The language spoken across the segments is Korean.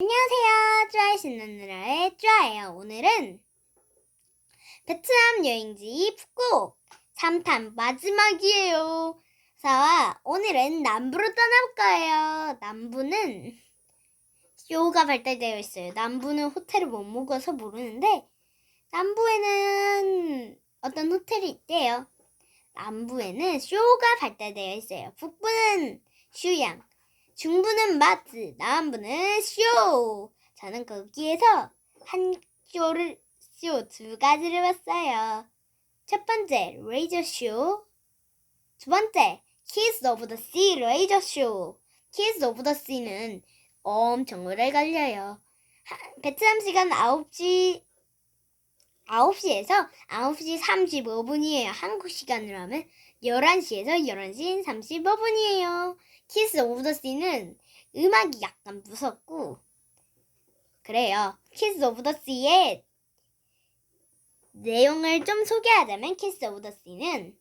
안녕하세요. 쭈아이 신는 누나의 쭈아예요. 오늘은 베트남 여행지 푸꾸옥 3탄 마지막이에요. 자, 오늘은 남부로 떠나볼 거예요. 남부는 쇼가 발달되어 있어요. 남부는 호텔을 못 묵어서 모르는데 남부에는 어떤 호텔이 있대요. 남부에는 쇼가 발달되어 있어요. 북부는 슈양, 중부는 마트, 남부는 쇼. 저는 거기에서 한 쇼를 쇼 두 가지를 봤어요. 첫 번째 레이저 쇼, 두 번째 키스 오브 더 씨 레이저 쇼. 키스 오브 더 씨는 엄청 오래 걸려요. 하- 베트남 시간 9시 9시에서 9시 35분이에요. 한국 시간으로 하면 11시에서 11시 35분이에요. 키스 오브 더 씨는 음악이 약간 무섭고 그래요. 키스 오브 더 씨의 내용을 좀 소개하자면 키스 오브 더 씨는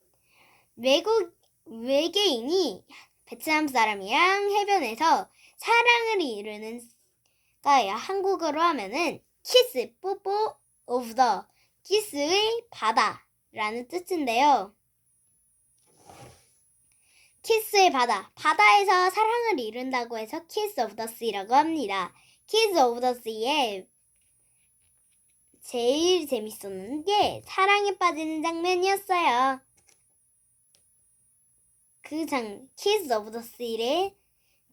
외국 외계인이 베트남 사람이랑 해변에서 사랑을 이루는 거예요. 한국어로 하면은 키스 뽀뽀 오브 더 키스의 바다라는 뜻인데요. 키스의 바다. 바다에서 사랑을 이룬다고 해서 키스 오브 더 씨라고 합니다. 키스 오브 더 씨의 제일 재밌었는 게 사랑에 빠지는 장면이었어요. 그 장, 키스 오브 더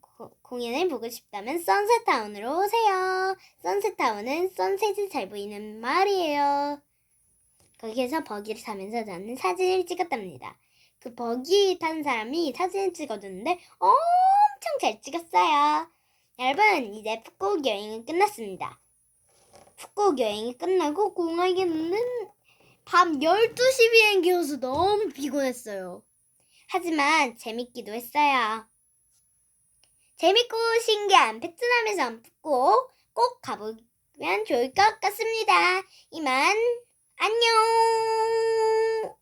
고- 공연을 보고 싶다면 선셋타운으로 오세요. 선셋타운은 선셋이 잘 보이는 마을이에요. 거기에서 버기를 타면서 저는 사진을 찍었답니다. 그 버기 탄 사람이 사진을 찍어줬는데 엄청 잘 찍었어요. 여러분, 이제 푸꾸옥 여행은 끝났습니다. 푸꾸옥 여행이 끝나고 공항에는 밤 12시 비행기여서 너무 피곤했어요. 하지만 재밌기도 했어요. 재밌고 신기한 베트남에서 푸꾸옥 꼭 가보면 좋을 것 같습니다. 이만 안녕!